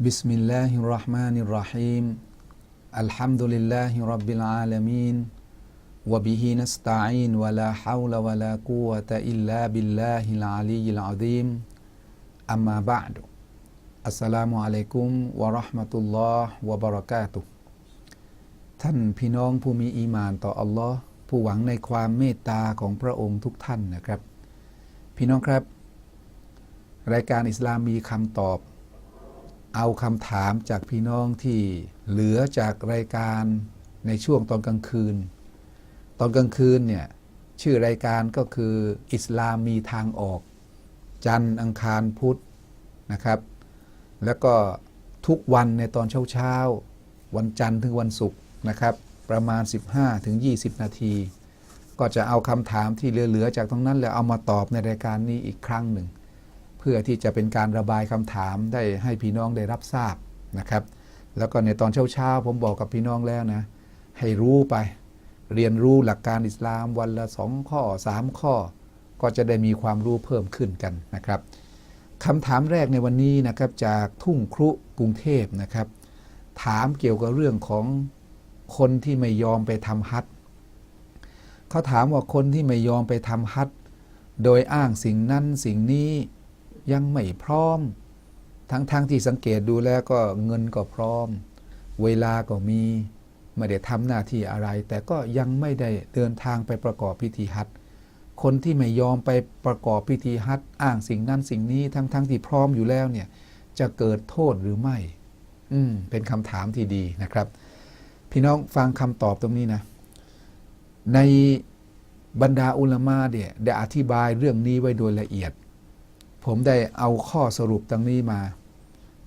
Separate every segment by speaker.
Speaker 1: بسم الله الرحمن الرحيم الحمد لله رب العالمين وبه نستعين ولا حول ولا قوة إلا بالله العلي العظيم أما بعد السلام عليكم ورحمة الله وبركاته ท่านพี่น้องผู้มีอีหมานต่ออัลลอฮ์ผู้หวังในความเมตตาของพระองค์ทุกท่านนะครับ พี่น้องครับ รายการอิสลามมีคำตอบ เอาคำถามจากพี่น้องที่เหลือจากรายการในช่วงตอนกลางคืน ตอนกลางคืนเนี่ยชื่อรายการก็คืออิสลามมีทางออก จันทร์อังคารพุธนะครับ แล้วก็ทุกวันในตอนเช้าๆ วันจันทร์ถึงวันศุกร์นะครับ ประมาณ 15ถึง20 นาที ก็จะเอาคำถามที่เหลือๆจากตรงนั้นแล้วเอามาตอบในรายการนี้อีกครั้งหนึ่ง พื่อที่จะเป็นการระบายคำถามได้ให้พี่น้องได้รับทราบนะครับ แล้วก็ในตอนเช้าๆผมบอกกับพี่น้องแล้วนะ ให้รู้ไป เรียนรู้หลักการอิสลามวันละสองข้อสามข้อ ก็จะได้มีความรู้เพิ่มขึ้นกันนะครับคำถามแรกในวันนี้นะครับจากทุ่งครุกรุงเทพนะครับ ถามเกี่ยวกับเรื่องของคนที่ไม่ยอมไปทำฮัทเขาถามว่าคนที่ไม่ยอมไปทำฮัทโดยอ้างสิ่งนั้นสิ่งนี้ ยังไม่พร้อม ทั้งๆทที่สังเกตดูแล้วก็เงินก็พร้อม เวลาก็มี ไม่ได้ทำหน้าที่อะไร แต่ก็ยังไม่ได้เดินทางไปประกอบพิธีฮัทคนที่ไม่ยอมไปประกอบพิธีฮัทอ้างสิ่งนั้นสิ่งนี้ทั้งๆทที่พร้อมอยู่แล้วเนี่ยจะเกิดโทษหรือไม่ อืม เป็นคำถามที่ดีนะครับ พี่น้องฟังคำตอบตรงนี้นะ ในบรรดาอุลามะเนี่ยได้อธิบายเรื่องนี้ไว้โดยละเอียด ผมได้เอาข้อสรุปตรงนี้มา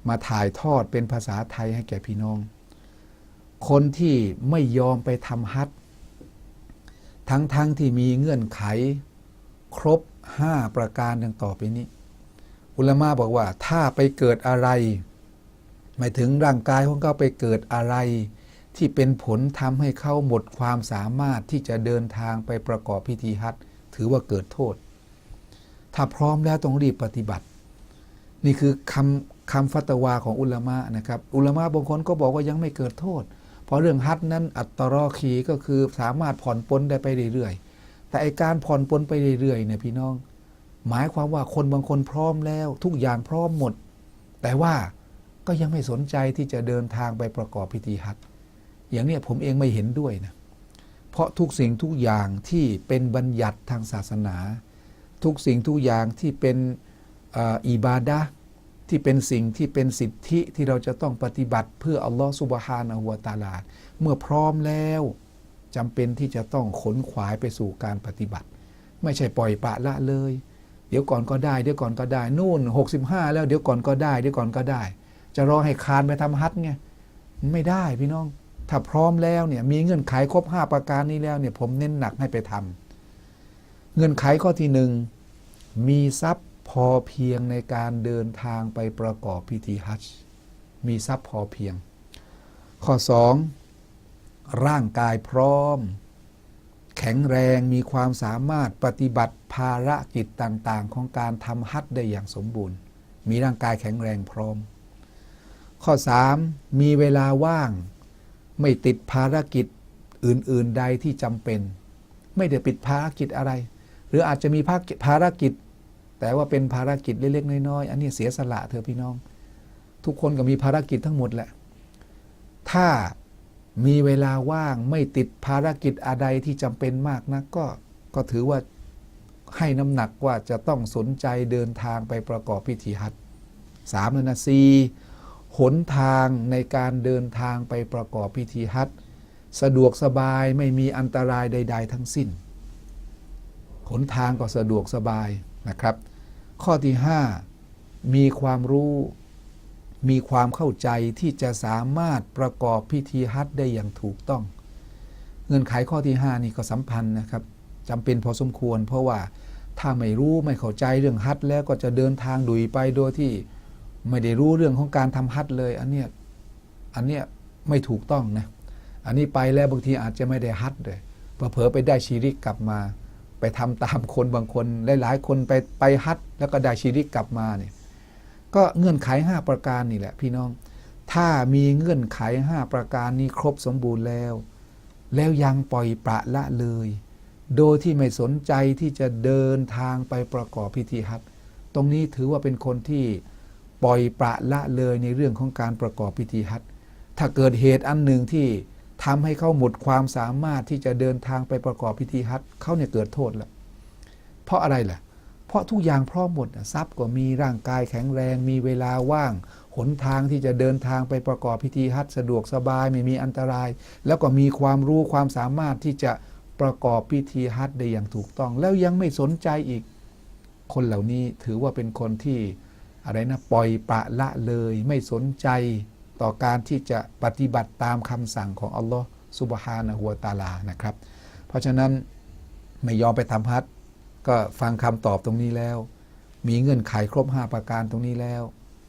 Speaker 1: มาถ่ายทอดเป็นภาษาไทยให้แก่พี่น้อง คนที่ไม่ยอมไปทำฮัททั้งๆทที่มีเงื่อนไข ครบ 5 ประการดังต่อไปนี้ อุลมะบอกว่าถ้าไปเกิดอะไร หมายถึงร่างกายของเขาไปเกิดอะไร ที่เป็นผลทำให้เขาหมดความสามารถที่จะเดินทางไปประกอบพิธีฮัทถือว่าเกิดโทษ ถ้าพร้อมแล้วต้องรีบปฏิบัติ นี่คือคำคำฟัตวาของอุลามะนะครับ อุลามะบางคนก็บอกว่ายังไม่เกิดโทษ เพราะเรื่องฮัทนั้นอัตรอคีก็คือสามารถผ่อนปลนได้ไปเรื่อยๆ แต่ไอการผ่อนปลนไปเรื่อยๆเนี่ยพี่น้อง หมายความว่าคนบางคนพร้อมแล้ว ทุกอย่างพร้อมหมด แต่ว่าก็ยังไม่สนใจที่จะเดินทางไปประกอบพิธีฮัทอย่างเนี้ยผมเองไม่เห็นด้วยนะ เพราะทุกสิ่งทุกอย่างที่เป็นบัญญัติทางศาสนา ทุกสิ่งทุกอย่างที่เป็นอิบาดะที่เป็นสิ่งที่เป็นสิทธิที่เราจะต้องปฏิบัติเพื่ออัลลอฮฺสุบฮานะฮูวตาลาเมื่อพร้อมแล้วจำเป็นที่จะต้องขนขวายไปสู่การปฏิบัติ ไม่ใช่ปล่อยปะละเลย เดี๋ยวก่อนก็ได้ เดี๋ยวก่อนก็ได้ นู่น 65 แล้วเดี๋ยวก่อนก็ได้ เดี๋ยวก่อนก็ได้ จะรอให้คานไปทำฮัทไงไม่ได้พี่น้อง ถ้าพร้อมแล้วเนี่ยมีเงื่อนไขครบ 5 ประการนี้แล้วเนี่ยผมเน้นหนักให้ไปทำ เงื่อนไขข้อที่หนึ่งมีทรัพย์พอเพียงในการเดินทางไปประกอบพิธีฮัจญ์มีทรัพย์พอเพียง ข้อ 2 ร่างกายพร้อม แข็งแรงมีความสามารถปฏิบัติภารกิจต่าง ๆ ของการทำฮัจญ์ได้อย่างสมบูรณ์ มีร่างกายแข็งแรงพร้อม ข้อ 3 มีเวลาว่าง ไม่ติดภารกิจอื่น ๆ ใดที่จำเป็น ไม่ได้ปิดภารกิจอะไร หรืออาจจะมีภารกิจ แต่ว่าเป็นภารกิจเล็กๆน้อยๆอันนี้เสียสละเธอะพี่น้อง ทุกคนก็มีภารกิจทั้งหมดแหละ ถ้ามีเวลาว่างไม่ติดภารกิจอะไรที่จำเป็นมากนะก็ก็ถือว่าให้น้ำหนักว่าจะต้องสนใจเดินทางไปประกอบพิธีฮัจสามนะสี่หนทางในการเดินทางไปประกอบพิธีฮัจสะดวกสบายไม่มีอันตรายใด ๆ ทั้งสิ้น หนทางก็สะดวกสบายนะครับ ข้อที่ 5 มีความรู้มีความเข้าใจที่จะสามารถประกอบพิธีฮัจญ์ได้อย่างถูกต้อง เงื่อนไขข้อที่ 5 นี่ก็สัมพันธ์นะครับจำเป็นพอสมควร เพราะว่าถ้าไม่รู้ไม่เข้าใจเรื่องฮัจญ์แล้วก็จะเดินทางดุยไปโดยที่ไม่ได้รู้เรื่องของการทำฮัจญ์เลย อันเนี้ยอันเนี้ยไม่ถูกต้องนะอันนี้ไปแล้วบางทีอาจจะไม่ได้ฮัจญ์เลยเผลอไปได้ชีริกกลับมา ไปทำตามคนบางคนหลายๆคนไปไปฮัจญ์แล้วก็ได้ชีริกกลับมาเนี่ยก็เงื่อนไข 5 ประการนี่แหละพี่น้อง ถ้ามีเงื่อนไข 5 ประการนี้ครบสมบูรณ์แล้ว แล้วยังปล่อยปละละเลย โดยที่ไม่สนใจที่จะเดินทางไปประกอบพิธีฮัจญ์ตรงนี้ถือว่าเป็นคนที่ปล่อยปละละเลยในเรื่องของการประกอบพิธีฮัจญ์ถ้าเกิดเหตุอันหนึ่งที่ ทำให้เขาหมดความสามารถที่จะเดินทางไปประกอบพิธีฮัจเขาเนี่ยเกิดโทษแล้วเพราะอะไรล่ะ เพราะทุกอย่างพร้อมหมดทรัพย์ก็มีร่างกายแข็งแรง มีเวลาว่างหนทางที่จะเดินทางไปประกอบพิธีฮัจสะดวกสบายไม่มีอันตราย แล้วก็มีความรู้ความสามารถที่จะประกอบพิธีฮัจได้อย่างถูกต้อง แล้วยังไม่สนใจอีก คนเหล่านี้ถือว่าเป็นคนที่อะไรนะปล่อยปละละเลยไม่สนใจ ต่อการที่จะปฏิบัติตามคำสั่งของอัลลอฮ์ซุบฮานะฮูวตาลานะครับ เพราะฉะนั้นไม่ยอมไปทำฮัจญ์ก็ฟังคำตอบตรงนี้แล้ว มีเงื่อนไขครบ 5 ประการตรงนี้แล้ว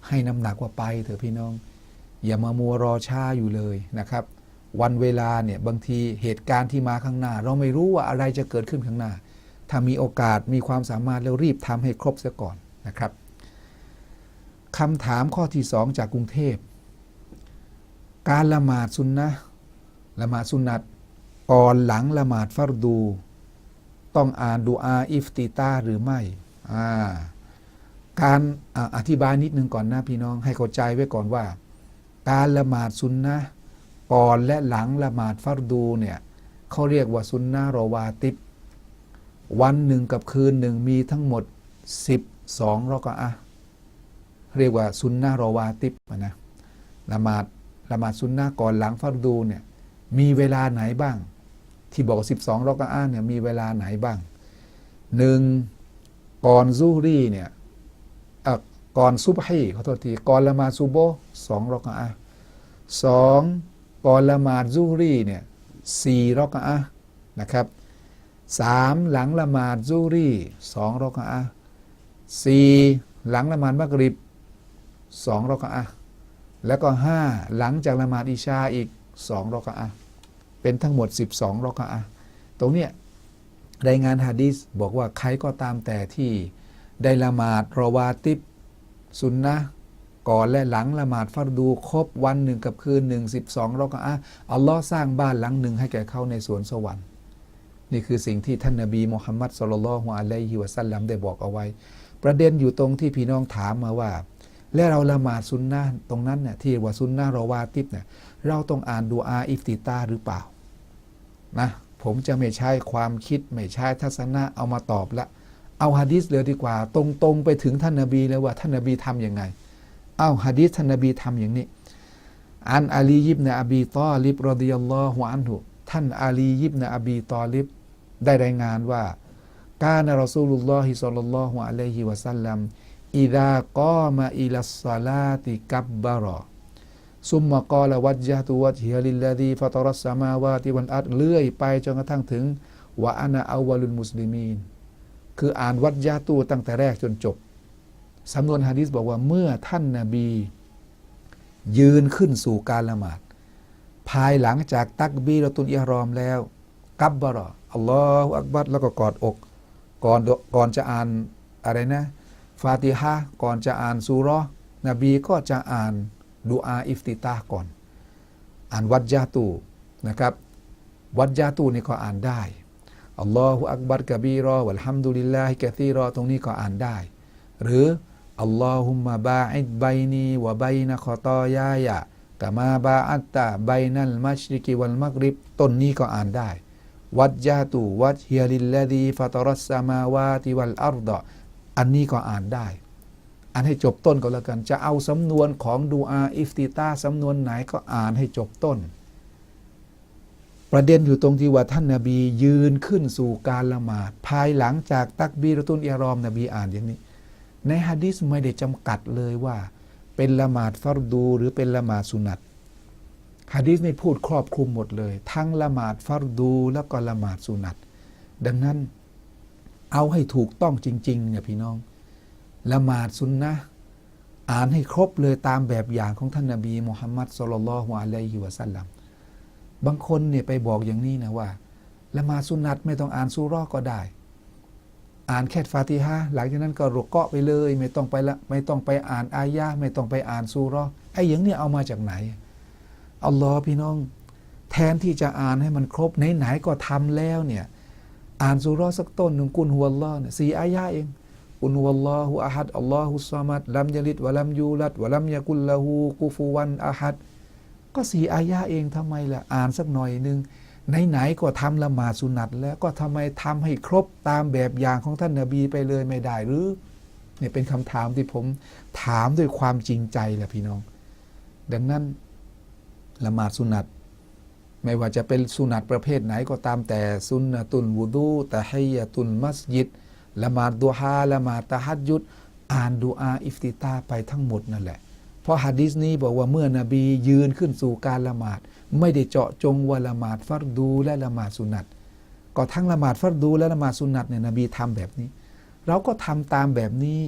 Speaker 1: ให้น้ำหนักว่าไปเถอะพี่น้อง อย่ามามัวรอช้าอยู่เลยนะครับ วันเวลาเนี่ยบางทีเหตุการณ์ที่มาข้างหน้า เราไม่รู้ว่าอะไรจะเกิดขึ้นข้างหน้า ถ้ามีโอกาสมีความสามารถแล้วรีบทำให้ครบเสียก่อนนะครับคำถามข้อที่สองจากกรุงเทพ การละหมาดซุนนะละหมาดซุนัตก่อนหลังละหมาดฟัรดู ต้องอ่านดูอาอิฟติตาหรือไม่อ่าการออธิบายนิดนึงก่อนนะพี่น้องให้เข้าใจไว้ก่อนว่า การละหมาดซุนนะก่อนและหลังละหมาดฟัรดูเนี่ยเขาเรียกว่าซุนนะรอวาติบวันหนึ่งกับคืนหนึ่งมีทั้งหมด 12รอกอะอะห์เรียกว่าซุนนะรอวาติบนะละหมาด ละหมาดซุนนะก่อนหลังฟัรดูเนี่ยมีเวลาไหนบ้าง ที่บอกว่า12รอกอะอะห์เนี่ยมีเวลาไหนบ้างหนึ่งก่อนซูรีเนี่ยอ่อก่อนซุบฮีขอโทษทีก่อนละหมาดซุโบสองรอกอะอะห์สองก่อนละหมาดซูรีเนี่ยสี่รอกอะอะห์นะครับสามหลังละหมาดซูรีสองรอกอะห์สี่หลังละหมาดมักริบสองรอกอะห์ แล้วก็ห้าหลังจากละหมาดอิชาอีกสองรอกะอะเป็นทั้งหมด 12รอกะอะตรงเนี้ยรายงานฮะดีษบอกว่าใครก็ตามแต่ที่ได้ละหมาดรอวาติบสุนนะก่อนและหลังละหมาดฟัรดูครบวันหนึ่งกับคืนหนึ่งสิบสองรอกะอะอัลลอฮ์สร้างบ้านหลังหนึ่งให้แก่เขาในสวนสวรรค์ นี่คือสิ่งที่ท่านนบีมุฮัมมัดสุลลัลฮวอะลัยฮิวะสัลลัมได้บอกเอาไว้ ประเด็นอยู่ตรงที่พี่น้องถามมาว่า และเราละหมาดซุนนะตรงนั้นเนี่ยที่ว่าซุนนะรอวาติบเนี่ยเราต้องอ่านดูอาอิฟติตาหรือเปล่านะผมจะไม่ใช้ความคิดไม่ใช้ทัศนะเอามาตอบละ เอาฮะดิษเลยดีกว่า ตรงๆไปถึงท่านนบีเลยว่าท่านนบีทำยังไง เอาฮะดิษท่านนบีทำอย่างนี้ อันอาลียิบเนอบีตอลิบรดิยัลลอฮุอันหุท่านอาลียิบเนอบีตอลิบได้รายงานว่า การนรอซูลุลลอฮิศ็อลลัลลอฮุอะลัยฮิวะสัลลัม อิดากอมาอิลัสศอลาติกับบารอซุมมะกอลวัจญะตุวัจฮิลิลลดีฟะตรัสสมาวาติวันอัดเลื่อยไปจนกระทั่งถึงวะอานะอาวาลุลมุสลิมีน คืออ่านวัจญะตูตั้งแต่แรกจนจบ สำนวนฮะดิษบอกว่าเมื่อท่านนาบี ยืนขึ้นสู่การละหมาด ภายหลังจากตักบีรตุนอิฮรอมแล้ว กับบารออัลลอฮฺอักบัรแล้วก็กอดอก ก่อนก่อนจะอ่านอะไรนะ ฟาติฮะก่อนจะอ่านซูราะห์นบีก็จะอ่านดูอาอิฟติตาก่อน อ่านวัจญาตูนะครับ วัจญาตูนี่ก็อ่านได้อัลลอฮฺอักบัรกะบีรอวัลฮัมดุลิลลาฮิกะซีรอตรงนี้ก็อ่านได้ หรืออัลลอฮุมมะบาอิดไบนีวะไบนะคอตอยายะกะมาบาอัตตะไบนัลมัชริกิวัลมักริบต้นนี้ก็อ่านได้ วัจญาตูวัจฮิยลิลลดีฟาตรัสสมาวาติวัลอัรดะ อันนี้ก็อ่านได้อันให้จบต้นก็แล้วกัน จะเอาสำนวนของดูอาอิฟติตาสำนวนไหนก็อ่านให้จบต้น ประเด็นอยู่ตรงที่ว่าท่านนาบียืนขึ้นสู่การละหมาด ภายหลังจากตักบีรตุนอิรอมนบีอ่านอย่างนี้ ในฮะดิษไม่ได้จำกัดเลยว่า เป็นละหมาดฟัรดูหรือเป็นละหมาดสุนัตฮะดิษนี่พูดครอบคลุมหมดเลย ทั้งละหมาดฟัรดูแล้วก็ละหมาดสุนัตดังนั้น เอาให้ถูกต้องจริง ๆ เนี่ยพี่น้องละหมาดสุนนะอ่านให้ครบเลยตามแบบอย่างของท่านนาบีมุฮัมมัดสุลลัลฮุอะลัยฮิวะสัลลัมบางคนเนี่ยไปบอกอย่างนี้นะว่าละหมาดสุนัตไม่ต้องอ่านซูราะห์ก็ได้ อ่านแค่ฟาติฮะหลังจากนั้นก็รุกเกาะไปเลย ไม่ต้องไปละไม่ต้องไปอ่านอายะไม่ต้องไปอ่านซูราะห์ไอ้อย่างเนี้ยเอามาจากไหนอัลลอฮ์พี่น้อง แทนที่จะอ่านให้มันครบไหนๆก็ทำแล้วเนี่ย อ่านซูเราสักต้นหนึ่งกุลฮุวัลลอเนี่ยสี่อายะห์เองกุลฮุวัลลอฮุอะฮัดอัลลอฮุสซามัดลัมยะลิดวะลัมยูลัดวะลัมยะกุลละหูกุฟูวันอะฮัดก็สี่อายะห์เองทำไมล่ะอ่านสักหน่อยหนึ่งไหนๆก็ทำละหมาดสุนัตแล้วก็ทำไมทำให้ครบตามแบบอย่างของท่านนบีไปเลยไม่ได้หรือเนี่ยเป็นคำถามที่ผมถามด้วยความจริงใจแหละพี่น้อง ดังนั้นละหมาดสุนัต ไม่ว่าจะเป็นสุนัตประเภทไหนก็ตามแต่สุนตุนวูดูตะฮียตุนมัสยิดละมาดดุฮาละมาตะฮัดยุดอ่านดูอาอิฟติตาไปทั้งหมดนั่นแหละ เพราะฮะดิษนี้บอกว่าเมื่อนบียืนขึ้นสู่การละหมาด ไม่ได้เจาะจงว่าละหมาดฟัรดูและละหมาดสุนัตก็ทั้งละหมาดฟัรดูและละหมาดสุนัตเนี่ยนบีทำแบบนี้ เราก็ทำตามแบบนี้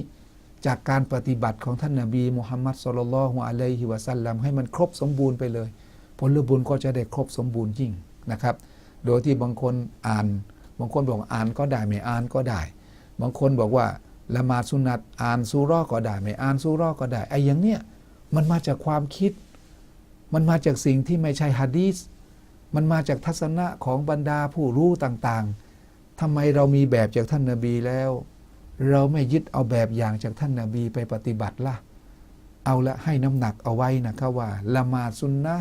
Speaker 1: จากการปฏิบัติของท่านนบีมุฮัมมัดสุลลัลฮุอะลัยฮิวะสัลลัมให้มันครบสมบูรณ์ไปเลย ลบุญก็จะได้ครบสมบูรณ์ยิ่งนะครับ โดยที่บางคนอ่าน บางคนบอกอ่านก็ได้ไม่อ่านก็ได้ บางคนบอกว่าละหมาดสุนัตอ่านซูราะห์ก็ได้ไม่อ่านซูราะห์ก็ได้ไอ้อย่างเนี้ยมันมาจากความคิด มันมาจากสิ่งที่ไม่ใช่ฮะดีษมันมาจากทัศนะของบรรดาผู้รู้ต่างๆ ทำไมเรามีแบบจากท่านนาบีแล้ว เราไม่ยึดเอาแบบอย่างจากท่านนาบีไปปฏิบัติล่ะ เอาละให้น้ำหนักเอาไว้นะครับว่าละหมาดซุนนะ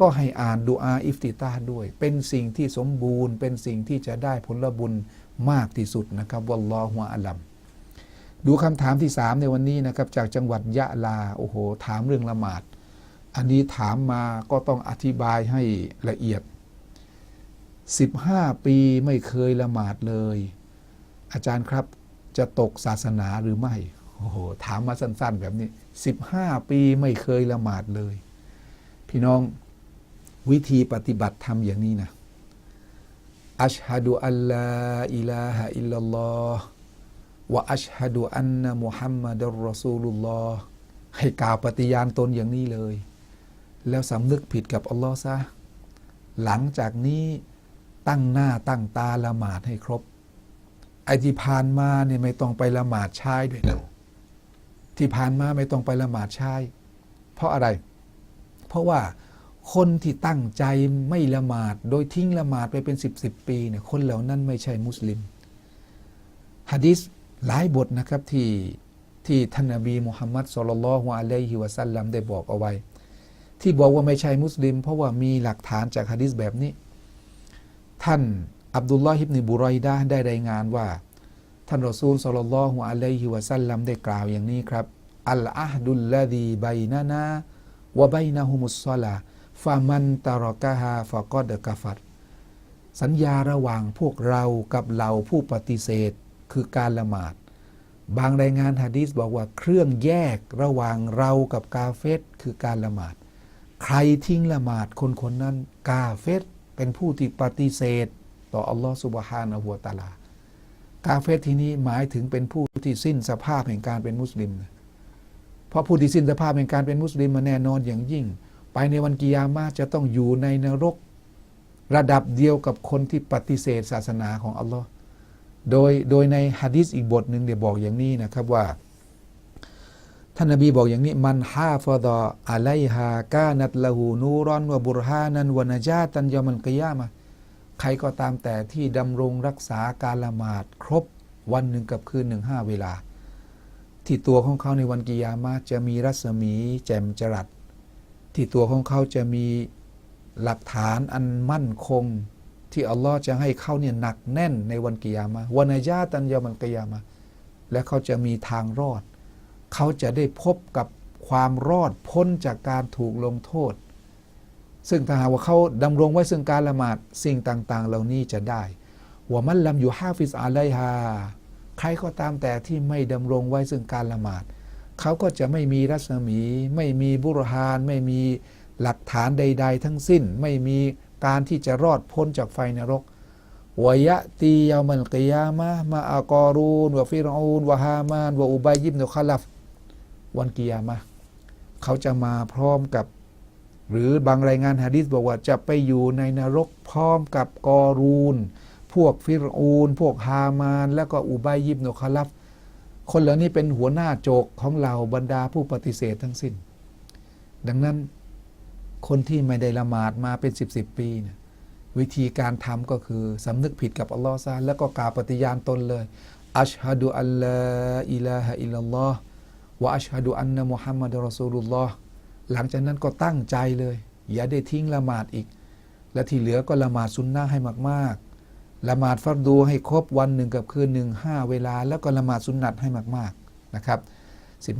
Speaker 1: ก็ให้อ่านดูอาอิฟติตาด้วย เป็นสิ่งที่สมบูรณ์ เป็นสิ่งที่จะได้ผลบุญมากที่สุดนะครับวัลลอฮุอะลัมดูคำถามที่สามในวันนี้นะครับ จากจังหวัดยะลาโอ้โห ถามเรื่องละหมาด อันนี้ถามมาก็ต้องอธิบายให้ละเอียด 15 ปีไม่เคยละหมาดเลย อาจารย์ครับจะตกศาสนาหรือไม่โอ้โหถามมาสั้น ๆ แบบนี้ 15 ปีไม่เคยละหมาดเลย พี่น้อง วิธีปฏิบัติทำอย่างนี้นะอัชฮะดุอัลลาอิลาฮะอิลลัลลอฮ์วะอัชฮะดุอันนะมุฮัมมัดอัลรอซูลุลลอฮ์ให้กล่าวปฏิญาณตนอย่างนี้เลย แล้วสำนึกผิดกับอัลลอฮ์ซะหลังจากนี้ตั้งหน้าตั้งตาละหมาดให้ครบ ไอที่ผ่านมาเนี่ยไม่ต้องไปละหมาดชายด้วยนะที่ผ่านมาไม่ต้องไปละหมาดชาย เพราะอะไร เพราะว่า คนที่ตั้งใจไม่ละหมาด โดยทิ้งละหมาดไปเป็นสิบสิบปีเนี่ยคนเหล่านั้นไม่ใช่มุสลิมฮะดิษหลายบทนะครับที่ที่ท่านนบีมุฮัมมัดสุลลัลฮวอะลัยฮิวะสัลลัมได้บอกเอาไว้ ที่บอกว่าไม่ใช่มุสลิม เพราะว่ามีหลักฐานจากฮะดิษแบบนี้ ท่านอับดุลลอฮิบนิบุรอยดาได้รายงานว่า ท่านรอซูลสุลลัลฮวอะลัยฮิวะสัลลัมได้กล่าวอย่างนี้ครับอัลอาฮดุลลาดีบัยนานา วะบัยนะฮุมุสซอลา ฟามันตารอกะฮาฟะกอดกะฟัดสัญญาระหว่างพวกเรากับเราผู้ปฏิเสธคือการละหมาด บางรายงานฮะดีษบอกว่าเครื่องแยกระหว่างเรากับกาเฟตคือการละหมาด ใครทิ้งละหมาดคนคนนั้นกาเฟตเป็นผู้ที่ปฏิเสธ ต่ออัลลอฮฺสุบฮานะฮูวตาลา กาเฟตที่นี้หมายถึงเป็นผู้ที่สิ้นสภาพแห่งการเป็นมุสลิม เพราะผู้ที่สิ้นสภาพแห่งการเป็นมุสลิมมาแน่นอนอย่างยิ่ง ในวันกิยามะจะต้องอยู่ในนรก ระดับเดียวกับคนที่ปฏิเสธศาสนาของอัลลอฮ์โดยโดยในฮะดิษอีกบทหนึ่งเดี๋ยวบอกอย่างนี้นะครับว่า ท่านนบีบอกอย่างนี้มันฮาฟดะอะไลฮากานัตละหูนูรอนวะบุรฮานันวะนาจาตันยามันกิยามะใครก็ตามแต่ที่ดำรงรักษาการละหมาดครบวันหนึ่งกับคืนหนึ่งห้าเวลา ที่ตัวของเขาในวันกิยามะห์จะมีรัศมีแจ่มจรัส ที่ตัวของเขาจะมีหลักฐานอันมั่นคง ที่อัลลอฮ์จะให้เขาเนี่ยหนักแน่นในวันกิยามะวันนายาตันยามันกิยามะและเขาจะมีทางรอด เขาจะได้พบกับความรอดพ้นจากการถูกลงโทษ ซึ่งถ้าหากว่าเขาดำรงไว้ซึ่งการละหมาดสิ่งต่าง ๆ เหล่านี้จะได้ว่ามันลำอยู่ฮาฟิซอาไลฮาใครก็ตามแต่ที่ไม่ดำรงไว้ซึ่งการละหมาด เขาก็จะไม่มีรัศมี ไม่มีบุรหาน ไม่มีหลักฐานใด ๆ ทั้งสิ้น ไม่มีการที่จะรอดพ้นจากไฟนรกวยะตียามันกิยามะมาอากอรูนวะฟิรูนวะฮามานวะอุบัยยิบนุคลัฟวันกิยามะเขาจะมาพร้อมกับ หรือบางรายงานฮะดีษบอกว่าจะไปอยู่ในนรกพร้อมกับกอรูน พวกฟิรูน พวกฮามาน แล้วก็อุบัยยิบโนคาลัฟ คนเหล่านี้เป็นหัวหน้าโจกของเราบรรดาผู้ปฏิเสธทั้งสิ้น ดังนั้นคนที่ไม่ได้ละหมาดมาเป็นสิบสิบปีเนี่ยวิธีการทำก็คือสำนึกผิดกับอัลลอฮ์ซะแล้วก็กล่าวปฏิญาณตนเลย อัชฮะดุอัลลอฮ์อิลาฮะอิลลอฮ์วะอัชฮะดุอันนะมุฮัมมัดรอซูลุลลอฮ์หลังจากนั้นก็ตั้งใจเลย อย่าได้ทิ้งละหมาดอีก และที่เหลือก็ละหมาดซุนนะให้มากๆ ละหมาดฟัรดูให้ครบวันหนึ่งกับคืนหนึ่งห้าเวลา แล้วก็ละหมาดสุนนัตให้มากๆนะครับ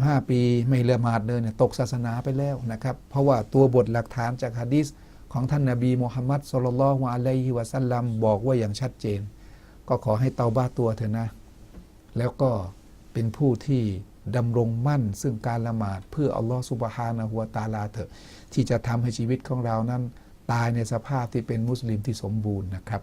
Speaker 1: 15 ปีไม่ละหมาดเลยเนี่ยตกศาสนาไปแล้วนะครับ เพราะว่าตัวบทหลักฐานจากฮะดีษของท่านนาบีมูฮัมมัดสุลลัลฮุอะลัยฮิวะสัลลัมบอกว่าอย่างชัดเจน ก็ขอให้เตาบ้าตัวเถอะนะ แล้วก็เป็นผู้ที่ดำรงมั่นซึ่งการละหมาดเพื่ออัลลอฮฺสุบฮานะฮุวตาลาเถอะที่จะทำให้ชีวิตของเรานั้น ตายในสภาพที่เป็นมุสลิมที่สมบูรณ์นะครับ